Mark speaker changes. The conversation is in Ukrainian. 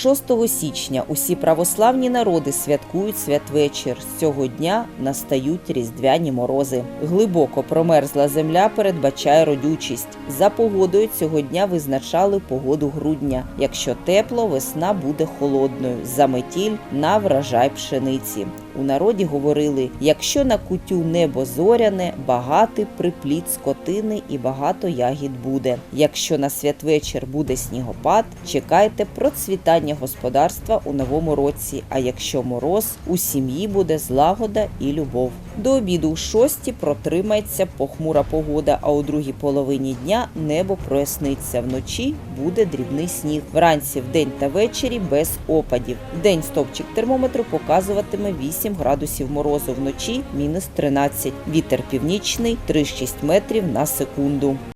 Speaker 1: 6 січня усі православні народи святкують святвечір. З цього дня настають різдвяні морози. Глибоко промерзла земля передбачає родючість. За погодою цього дня визначали погоду грудня. Якщо тепло, весна буде холодною. Заметіль на врожай пшениці. У народі говорили: якщо на кутю небо зоряне, багатий припліт скотини і багато ягід буде. Якщо на святвечір буде снігопад, чекайте процвітання господарства у новому році. А якщо мороз, у сім'ї буде злагода і любов. До обіду у шості протримається похмура погода, а у другій половині дня небо проясниться. Вночі буде дрібний сніг. Вранці, вдень та ввечері без опадів. Вдень стовпчик термометру показуватиме 8 градусів морозу, вночі мінус 13. Вітер північний 3-6 метрів на секунду.